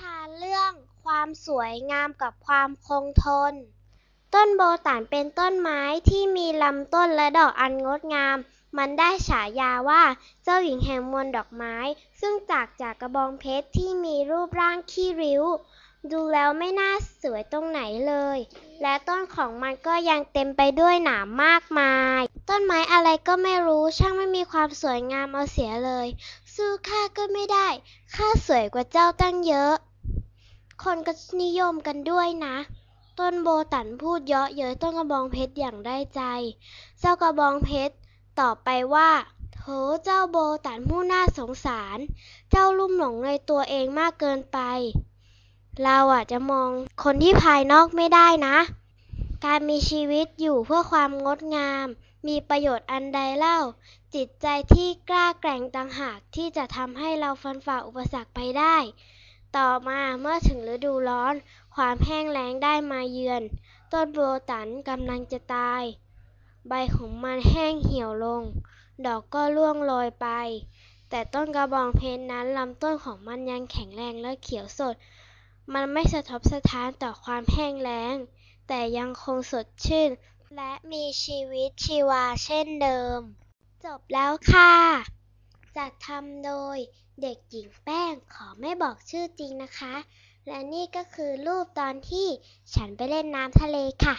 ทานเรื่องความสวยงามกับความคงทน ต้นโบตานเป็นต้นไม้ที่มีลำต้นและดอกอันงดงาม มันได้ฉายาว่าเจ้าหญิงแห่งมวลดอกไม้ ซึ่งจากจากกระบองเพชรที่มีรูปร่างขี้ริ้ว ดูแล้วไม่น่าสวยตรงไหนเลย และต้นของมันก็ยังเต็มไปด้วยหนามมากมาย ต้นไม้อะไรก็ไม่รู้ช่างไม่มีความสวยงามเอาเสียเลย สู้ข้าก็ไม่ได้ข้าสวยกว่าเจ้าตั้งเยอะ คนก็นิยมกันด้วยนะ ต้นโบตันพูดเยาะเย้ยต้นกระบองเพชรอย่างได้ใจ เจ้ากระบองเพชรตอบไปว่าโถเจ้าโบตันผู้น่าสงสาร เจ้าลุ่มหลงในตัวเองมากเกินไป เราอะจะมองคนที่ภายนอกไม่ได้นะ การมีชีวิตอยู่เพื่อความงดงาม มีประโยชน์อันใดเล่า จิตใจที่กล้าแกร่งต่างหากที่จะทำให้เราฟันฝ่าอุปสรรคไปได้ ต่อมาเมื่อถึงฤดูร้อน ความแห้งแล้งได้มาเยือน ต้นโบตันกำลังจะตาย ใบของมันแห้งเหี่ยวลง ดอกก็ร่วงโรยไป แต่ต้นกระบองเพชรนั้นลำต้นของมันยังแข็งแรงและเขียวสด มันไม่สะทกสะท้านต่อความแห้งแล้ง แต่ยังคงสดชื่น และมีชีวิตชีวาเช่นเดิม จบแล้วค่ะ จัดทำโดยเด็กหญิงแป้งขอไม่บอกชื่อจริงนะคะ และนี่ก็คือรูปตอนที่ฉันไปเล่นน้ำทะเลค่ะ